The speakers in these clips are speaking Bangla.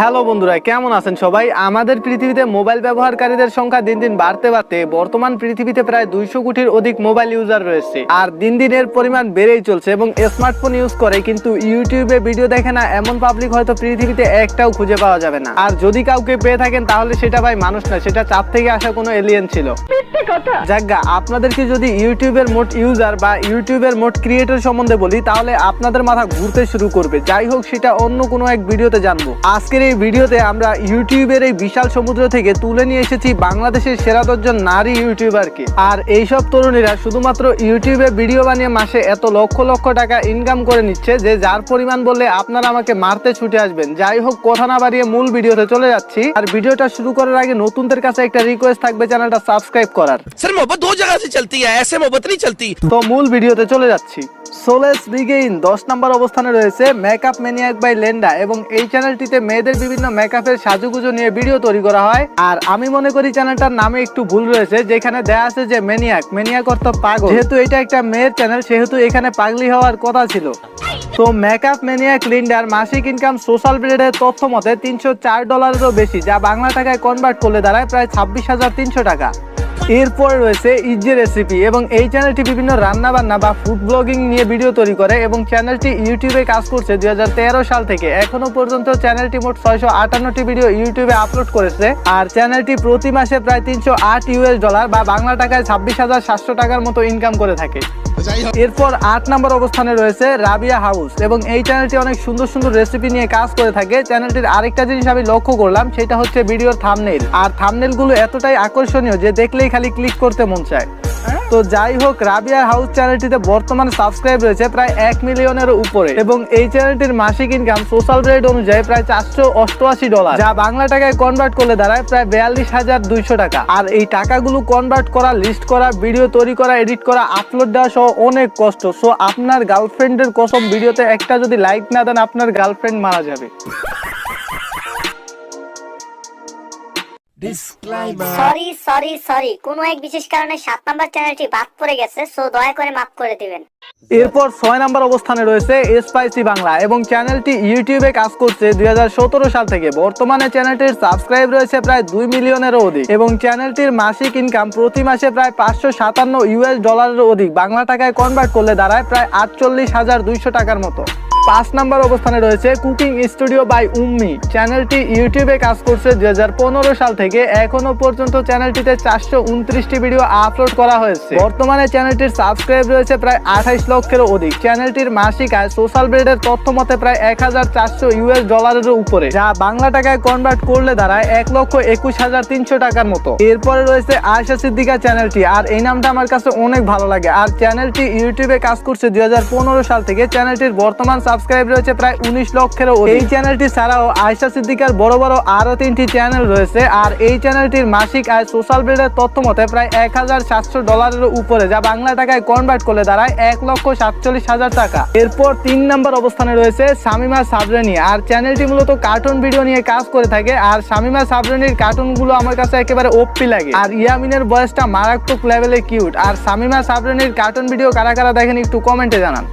হ্যালো বন্ধুরা কেমন আছেন সবাই? আমাদের পৃথিবীতে মোবাইল ব্যবহারকারীদের সংখ্যা দিন দিন বাড়তে বাড়তে বর্তমান পৃথিবীতে প্রায় দুইশো কোটির অধিক মোবাইল ইউজার রয়েছে। আর দিন দিন এর পরিমাণ বেড়েই চলছে এবং স্মার্টফোন ইউজ করে কিন্তু ইউটিউবে ভিডিও দেখে না এমন পাবলিক হয়তো পৃথিবীতে একটাও খুঁজে পাওয়া যাবে না। আর যদি কাউকে পেয়ে থাকেন তাহলে সেটা ভাই মানুষ না সেটা চাপ থেকে আসা কোনো এলিয়েন ছিল। যাজ্ঞা আপনাদেরকে যদি ইউটিউবের মোট ইউজার বা ইউটিউবের মোট ক্রিয়েটর সম্বন্ধে বলি তাহলে আপনাদের মাথা ঘুরতে শুরু করবে। যাই হোক সেটা অন্য কোনো এক ভিডিওতে জানব। আজকের এই ভিডিওতে আমরা ইউটিউবের এই বিশাল সমুদ্র থেকে তুলে নিয়ে এসেছি বাংলাদেশের সেরা দশজন নারী ইউটিউবারকে আর এইসব তরুণীরা শুধুমাত্র ইউটিউবে ভিডিও বানিয়ে মাসে এত লক্ষ লক্ষ টাকা ইনকাম করে নিচ্ছে যে যার পরিমাণ বললে আপনারা আমাকে মারতে ছুটে আসবেন যাই হোক কথা না বাড়িয়ে মূল ভিডিওতে চলে যাচ্ছি আর ভিডিওটা শুরু করার আগে নতুনদের কাছে একটা রিকোয়েস্ট থাকবে চ্যানেলটা সাবস্ক্রাইব করার सर मोहब्बत दो जगह से चलती है ऐसे मोहब्बत नहीं चलती তো মূল ভিডিওতে চলে যাচ্ছি সোলেস বিগেইন দশ নম্বর অবস্থানে রয়েছে মেকআপ ম্যানিয়াক বাই লেন্ডা এবং এই চ্যানেলটিতে মেয়েদের বিভিন্ন মেকআপের সাজুগুজু নিয়ে ভিডিও তৈরি করা হয়। আর আমি মনে করি চ্যানেলটার নামে একটু ভুল রয়েছে, যেখানে দেয়া আছে যে ম্যানিয়াক ম্যানিয়াক অর্থ পাগল। যেহেতু এটা একটা মেয়ের চ্যানেল সেহেতু এখানে পাগলি হওয়ার কথা ছিল। তো মেকআপ ম্যানিয়াক লিন্ডার মাসিক ইনকাম সোশ্যাল ব্রেডের তথ্য মতে তিনশো চার ডলারেরও বেশি, যা বাংলা টাকায় কনভার্ট করলে দাঁড়ায় প্রায় ছাব্বিশ হাজার তিনশো টাকা। এরপর রয়েছে ইজি রেসিপি এবং এই চ্যানেলটি বিভিন্ন রান্না বান্না বা ফুড ব্লগিং নিয়ে ভিডিও তৈরি করে এবং চ্যানেলটি ইউটিউবে কাজ করছে দুই হাজার তেরো সাল থেকে। এখনও পর্যন্ত চ্যানেলটি মোট ছয়শো আটান্নটি ভিডিও ইউটিউবে আপলোড করেছে আর চ্যানেলটি প্রতি মাসে প্রায় তিনশো আট ইউএস ডলার বা বাংলা টাকায় ছাব্বিশ হাজার সাতশো টাকার মতো ইনকাম করে থাকে। এরপর আট নম্বর অবস্থানে রয়েছে রাবিয়া হাউস এবং এই চ্যানেলটি অনেক সুন্দর সুন্দর রেসিপি নিয়ে কাজ করে থাকে। চ্যানেলটির আরেকটা জিনিস আমি লক্ষ্য করলাম সেটা হচ্ছে ভিডিওর থামনেল আর থামনেলগুলো এতটাই আকর্ষণীয় যে দেখলেই খালি ক্লিক করতে মন চায়। তো যাই হোক রাবিয়া হাউস চ্যানেলটিতে বর্তমানে সাবস্ক্রাইব রয়েছে প্রায় এক মিলিয়নের উপরে এবং এই চ্যানেলটির মাসিক ইনকাম সোশ্যাল রেট অনুযায়ী প্রায় চারশো অষ্টআশি ডলার যা বাংলা টাকায় কনভার্ট করলে দাঁড়ায় প্রায় বিয়াল্লিশ হাজার দুইশো টাকা। আর এই টাকাগুলো কনভার্ট করা লিস্ট করা ভিডিও তৈরি করা এডিট করা আপলোড দেওয়া সহ অনেক কষ্ট। সো আপনার গার্লফ্রেন্ডের কসম ভিডিওতে একটা যদি লাইক না দেন, আপনার গার্লফ্রেন্ড মারা যাবে। সরি সরি সরি কোনো এক বিশেষ কারণে সাত নাম্বার চ্যানেলটি বাদ পড়ে গেছে সো দয়া করে মাফ করে দিবেন। এরপর ছয় নম্বর অবস্থানে রয়েছে স্পাইসি বাংলা এবং চ্যানেলটি ইউটিউবে কাজ করছে দুই সাল থেকে। বর্তমানে চ্যানেলটির সাবস্ক্রাইব রয়েছে প্রায় দুই মিলিয়নেরও অধিক এবং চ্যানেলটির মাসিক ইনকাম প্রতি মাসে প্রায় পাঁচশো সাতান্ন ইউএস ডলারেরও অধিক। বাংলা টাকায় কনভার্ট করলে দাঁড়ায় প্রায় আটচল্লিশ হাজার দুইশো টাকার মতো। পাঁচ নম্বর অবস্থানে রয়েছে কুকিং স্টুডিও বাই উম্মি চ্যানেলটি ইউটিউবে কাজ করছে দুই হাজার পনেরো সাল থেকে। এখনও পর্যন্ত চ্যানেলটিতে চারশো উনত্রিশটি ভিডিও আপলোড করা হয়েছে। বর্তমানে চ্যানেলটির সাবস্ক্রাইব রয়েছে প্রায় আঠাইশ লক্ষেরও অধিক। চ্যানেলটির মাসিক আয় সোশ্যাল ব্রেডের তথ্য মতে প্রায় এক হাজার চারশো ইউএস ডলারের উপরে, যা বাংলা টাকায় কনভার্ট করলে দাঁড়ায় এক লক্ষ একুশ হাজার তিনশো টাকার মতো। এরপরে রয়েছে আয়সা সিদ্দিকা চ্যানেলটি, আর এই নামটা আমার কাছে অনেক ভালো লাগে। আর চ্যানেলটি ইউটিউবে কাজ করছে দুই হাজার পনেরো সাল থেকে। চ্যানেলটির বর্তমান সাবস্ক্রাইব রয়েছে প্রায় উনিশ লক্ষেরও। এই চ্যানেলটি ছাড়াও আয়সা সিদ্দিকার বড় বড় আরও তিনটি চ্যানেল রয়েছে, আর এই চ্যানেলটির মাসিক আয় সোশ্যাল মিডিয়ার তথ্য মতে প্রায় এক হাজার সাতশো ডলারের উপরে, যা বাংলা টাকায় কনভার্ট করলে দাঁড়ায় এক লক্ষ সাতচল্লিশ হাজার টাকা। এরপর তিন নম্বর অবস্থানে রয়েছে শামিমা সাবরানি। আর চ্যানেলটি মূলত কার্টুন ভিডিও নিয়ে কাজ করে থাকে, আর শামিমা সাবরানির কার্টুনগুলো আমার কাছে একেবারে ওপি লাগে। আর ইয়ামিনের বয়সটা মারাত্মক লেভেলে কিউট আর শামিমা সাবরানির কার্টুন ভিডিও কারা কারা দেখেন একটু কমেন্টে জানান।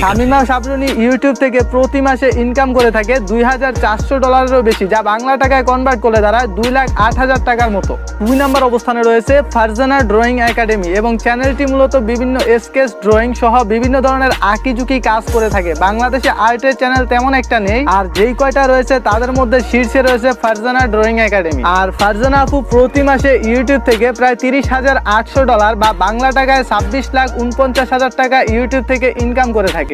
শামিমা সাবরুনি ইউটিউব থেকে প্রতি মাসে ইনকাম করে থাকে দুই হাজার চারশো ডলারেরও বেশি, যা বাংলা টাকায় কনভার্ট করলে দাঁড়ায় দুই লাখ আট হাজার টাকার মতো। দুই নম্বর অবস্থানে রয়েছে ফারজানা ড্রয়িং একাডেমি এবং চ্যানেলটি মূলত বিভিন্ন স্কেচ ড্রয়িং সহ বিভিন্ন ধরনের আঁকিঝুঁকি কাজ করে থাকে। বাংলাদেশে আর্টের চ্যানেল তেমন একটা নেই, আর যেই কয়টা রয়েছে তাদের মধ্যে শীর্ষে রয়েছে ফারজানা ড্রয়িং একাডেমি আর ফারজানা আপু প্রতি মাসে ইউটিউব থেকে প্রায় তিরিশ হাজার আটশো ডলার বা বাংলা টাকায় ছাব্বিশ লাখ উনপঞ্চাশ হাজার টাকা ইউটিউব থেকে ইনকাম করে থাকে।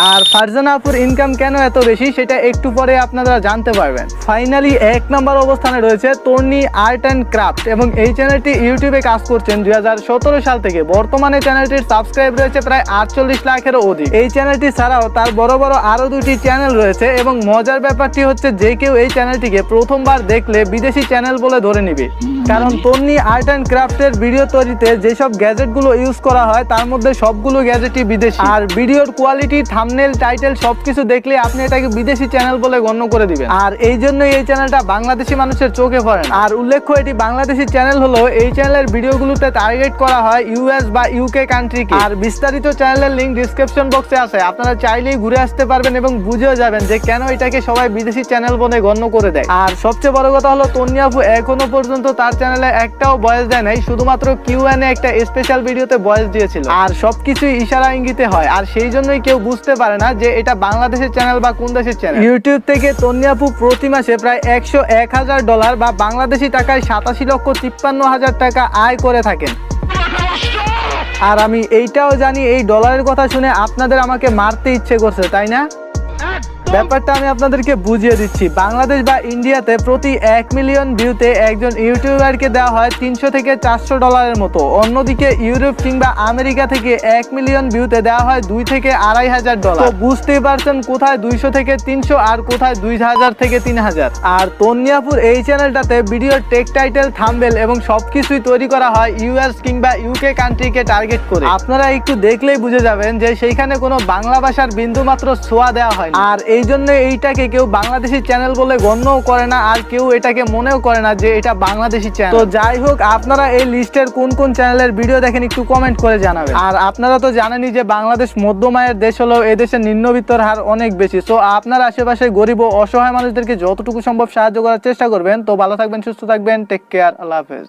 আর ফারজানা আপুর ইনকাম কেন এত বেশি সেটা একটু পরে আপনারা জানতে পারবেন। ফাইনালি এক নম্বর অবস্থানে রয়েছে তর্নি আর্ট অ্যান্ড ক্রাফট এবং এই চ্যানেলটি ইউটিউবে কাজ করছেন দুই সাল থেকে। বর্তমানে চ্যানেলটির সাবস্ক্রাইব রয়েছে প্রায় আটচল্লিশ লাখেরও অধিক। এই চ্যানেলটি ছাড়াও তার বড় বড় আরও দুটি চ্যানেল রয়েছে এবং মজার ব্যাপারটি হচ্ছে যে কেউ এই চ্যানেলটিকে প্রথমবার দেখলে বিদেশি চ্যানেল বলে ধরে নিবে। কারণ তন্নি আর্ট অ্যান্ড ক্রাফটের ভিডিও তৈরিতে যেসব গ্যাজেটগুলো ইউজ করা হয়, তার মধ্যে সবগুলো গ্যাজেটই বিদেশি। আর ভিডিওর কোয়ালিটি থাম্বনেল টাইটেল সবকিছু দেখলে আপনি এটাকে বিদেশি চ্যানেল বলে গণ্য করে দিবেন। আর এই জন্যই এই চ্যানেলটা বাংলাদেশি মানুষের চোখে পড়ে আর উল্লেখ্য, এটি বাংলাদেশি চ্যানেল হলো, এই চ্যানেলের ভিডিওগুলোতে টার্গেট করা হয় ইউএস বা ইউকে কান্ট্রিকে আর বিস্তারিত চ্যানেলের লিংক ডিসক্রিপশন বক্সে আছে। আপনারা চাইলেই ঘুরে আসতে পারবেন এবং বুঝেও যাবেন যে কেন এটাকে সবাই বিদেশি চ্যানেল বলে গণ্য করে দেয়। আর সবচেয়ে বড় কথা হলো তন্নিয়াপু এখনও পর্যন্ত তার চ্যানেলে একটাও বয়স দেয় নাই, শুধুমাত্র কিউ একটা স্পেশাল ভিডিওতে বয়স দিয়েছিল। আর সবকিছুই ইশারা ইঙ্গিতে হয়। আর সেই জন্যই কেউ বুঝতে পারে না যে এটা বাংলাদেশের চ্যানেল বা কোন দেশের চ্যানেল ইউটিউব থেকে তন্নিয়াপু প্রতি মাসে প্রায় একশো এক হাজার ডলার বা বাংলাদেশি টাকায় সাতাশি লক্ষ তিপ্পান্ন হাজার টাকা আয় করে থাকেন। আর আমি এইটাও জানি, এই ডলারের কথা শুনে আপনাদের আমাকে মারতে ইচ্ছে করছে, তাই না? ব্যাপারটা আমি আপনাদেরকে বুঝিয়ে দিচ্ছি। বাংলাদেশ বা ইন্ডিয়াতে প্রতি এক মিলিয়ন ভিউতে একজন ইউটিউবারকে দেওয়া হয় তিনশো থেকে চারশো ডলারের মতো। অন্যদিকে ইউরোপ কিংবা আমেরিকা থেকে এক মিলিয়ন ভিউতে দেওয়া হয় দুই থেকে আড়াই হাজার ডলার। বুঝতেই পারছেন কোথায় দুইশো থেকে তিনশো আর কোথায় দুই হাজার থেকে তিন হাজার। আর তন্নিয়াপুর এই চ্যানেলটাতে ভিডিও টেক টাইটেল থাম্বেল এবং সবকিছুই তৈরি করা হয় ইউএস কিংবা ইউকে কান্ট্রিকে টার্গেট করে। আপনারা একটু দেখলেই বুঝে যাবেন যে সেইখানে কোনো বাংলা ভাষার বিন্দু মাত্র ছোঁয়া দেওয়া হয় আর এই জন্য এইটাকে কেউ বাংলাদেশি চ্যানেল বলে গণ্যও করে না, আর কেউ এটাকে মনেও করে না যে এটা বাংলাদেশি চ্যানেল। তো যাই হোক, আপনারা এই লিস্টের কোন কোন চ্যানেলের ভিডিও দেখেন একটু কমেন্ট করে জানাবেন। আর আপনারা তো জানেনই যে বাংলাদেশ মধ্যমায়ের দেশ হলেও এদেশের নিম্নবিত্তর হার অনেক বেশি। সো আপনার আশেপাশে গরিব ও অসহায় মানুষদেরকে যতটুকু সম্ভব সাহায্য করার চেষ্টা করবেন। তো ভালো থাকবেন, সুস্থ থাকবেন টেক কেয়ার আল্লাহ হাফেজ।